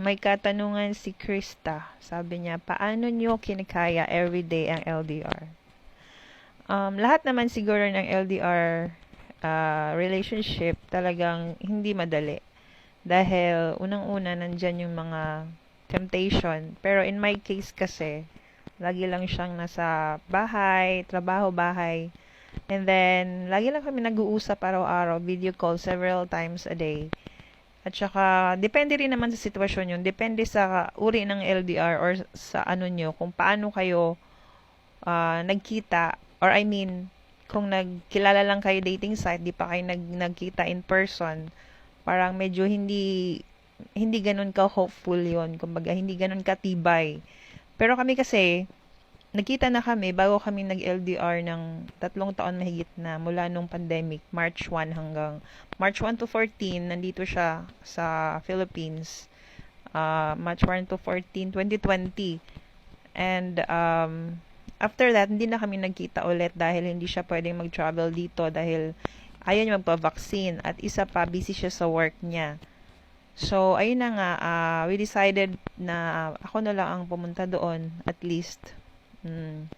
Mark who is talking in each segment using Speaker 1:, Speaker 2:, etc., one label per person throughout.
Speaker 1: may katanungan si Krista. Sabi niya, paano niyo kinikaya everyday ang LDR? Um, lahat naman siguro ng LDR uh, relationship talagang hindi madali. Dahil unang-una nandyan yung mga temptation. Pero in my case kasi, lagi lang siyang nasa bahay, trabaho, bahay. And then, lagi lang kami nag-uusap araw-araw, video call several times a day. At saka, depende rin naman sa sitwasyon yun. Depende sa uri ng LDR or sa ano nyo, kung paano kayo uh, nagkita. Or I mean, kung nagkilala lang kayo dating site, di pa kayo nag, nagkita in person, parang medyo hindi hindi ganun ka hopeful yon kumbaga hindi ganun katibay pero kami kasi nagkita na kami bago kami nag LDR ng tatlong taon mahigit na mula nung pandemic March 1 hanggang March 1 to 14 nandito siya sa Philippines uh, March 1 to 14 2020 and um, after that hindi na kami nagkita ulit dahil hindi siya pwedeng mag-travel dito dahil ayaw niya magpa-vaccine at isa pa busy siya sa work niya So, ayun na nga, uh, we decided na ako na lang ang pumunta doon at least. Mm,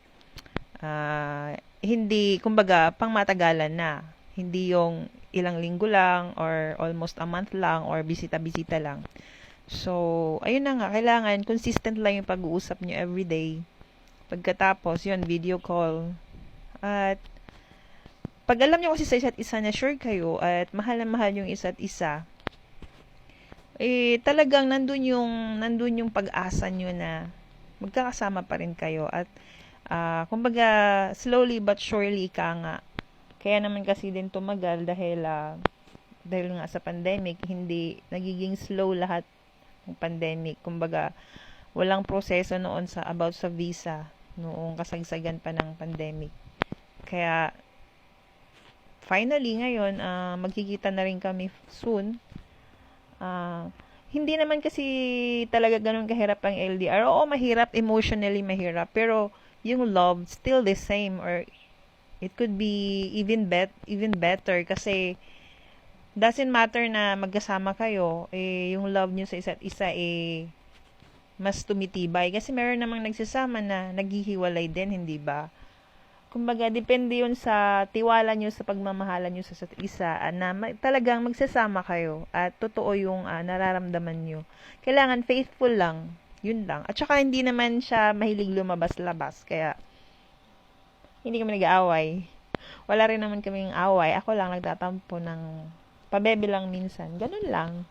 Speaker 1: uh, hindi, kumbaga, pang matagalan na. Hindi yung ilang linggo lang or almost a month lang or bisita-bisita lang. So, ayun na nga, kailangan consistent lang yung pag-uusap nyo everyday. Pagkatapos, yun, video call. At pag alam nyo kasi sa isa't isa na sure kayo at mahal na mahal yung isa't isa, eh talagang nandun yung nandun yung pag-asa nyo na magkakasama pa rin kayo. At uh, kumbaga slowly but surely ka nga. Kaya naman kasi din tumagal dahil uh, dahil nga sa pandemic hindi nagiging slow lahat ng pandemic. Kumbaga walang proseso noon sa about sa visa noong kasagsagan pa ng pandemic. Kaya finally ngayon uh, magkikita na rin kami soon. Uh, hindi naman kasi talaga ganun kahirap ang LDR. Oo, mahirap, emotionally mahirap. Pero, yung love, still the same. Or, it could be even, bet, even better. Kasi, doesn't matter na magkasama kayo, eh, yung love nyo sa isa't isa, eh, mas tumitibay. Kasi meron namang nagsasama na naghihiwalay din, hindi ba? Kumbaga, depende yun sa tiwala nyo sa pagmamahalan nyo sa isa uh, na ma- talagang magsasama kayo at totoo yung uh, nararamdaman nyo. Kailangan faithful lang. Yun lang. At saka hindi naman siya mahilig lumabas-labas. Kaya, hindi kami nag-aaway. Wala rin naman kaming away. Ako lang nagtatampo ng pabebe lang minsan. Ganun lang.